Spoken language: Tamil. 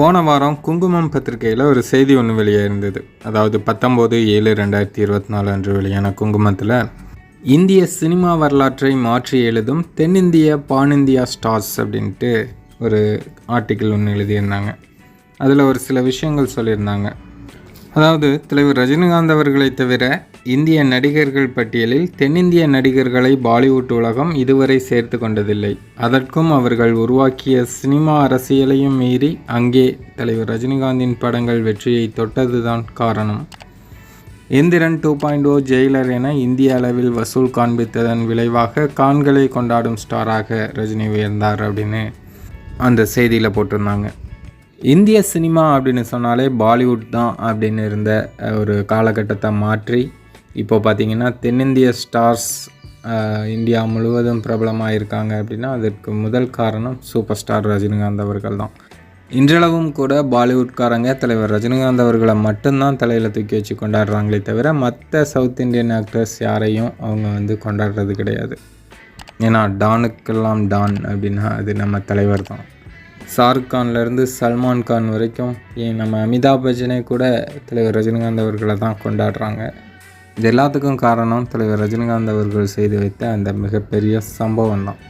போன வாரம் குங்குமம் பத்திரிகையில் ஒரு செய்தி ஒன்று வெளியே இருந்தது அதாவது பத்தொம்போது ஏழு ரெண்டாயிரத்தி இருபத்தி நாலு அன்று வெளியான குங்குமத்தில் இந்திய சினிமா வரலாற்றை மாற்றி எழுதும் தென்னிந்திய பானிந்தியா ஸ்டார்ஸ் அப்படின்ட்டு ஒரு ஆர்டிக்கிள் ஒன்று எழுதியிருந்தாங்க. அதில் ஒரு சில விஷயங்கள் சொல்லியிருந்தாங்க. அதாவது தலைவர் ரஜினிகாந்த் அவர்களை தவிர இந்திய நடிகர்கள் பட்டியலில் தென்னிந்திய நடிகர்களை பாலிவுட் உலகம் இதுவரை சேர்த்து கொண்டதில்லை. அதற்கும் அவர்கள் உருவாக்கிய சினிமா அரசியலையும் மீறி அங்கே தலைவர் ரஜினிகாந்தின் படங்கள் வெற்றியை தொட்டதுதான் காரணம். Enthiran two point O Jailer என இந்திய அளவில் வசூல் காண்பித்ததன் விளைவாக கான்களை கொண்டாடும் ஸ்டாராக ரஜினி உயர்ந்தார் அப்படின்னு அந்த செய்தியில் போட்டிருந்தாங்க. இந்திய சினிமா அப்படின்னு சொன்னாலே பாலிவுட் தான் அப்படின்னு இருந்த ஒரு காலகட்டத்தை மாற்றி இப்போ பார்த்தீங்கன்னா தென்னிந்திய ஸ்டார்ஸ் இந்தியா முழுவதும் பிரபலமாக இருக்காங்க அப்படின்னா அதற்கு முதல் காரணம் சூப்பர் ஸ்டார் ரஜினிகாந்த் அவர்கள் தான். இன்றளவும் கூட பாலிவுட்காரங்க தலைவர் ரஜினிகாந்த் அவர்களை மட்டும்தான் தலையில் தூக்கி வச்சு கொண்டாடுறாங்களே தவிர மற்ற சவுத் இந்தியன் ஆக்டர்ஸ் யாரையும் அவங்க வந்து கொண்டாடுறது கிடையாது. ஏன்னா டானுக்கெல்லாம் டான் அப்படின்னா அது நம்ம தலைவர் தான். ஷாருக் கான்லேருந்து சல்மான் கான் வரைக்கும் ஏன் நம்ம அமிதாப் பச்சனே கூட தலைவர் ரஜினிகாந்த் அவர்களை தான் கொண்டாடுறாங்க. இது எல்லாத்துக்கும் காரணம் தலைவர் ரஜினிகாந்த் அவர்கள் செய்து வைத்த அந்த மிகப்பெரிய சம்பவம் தான்.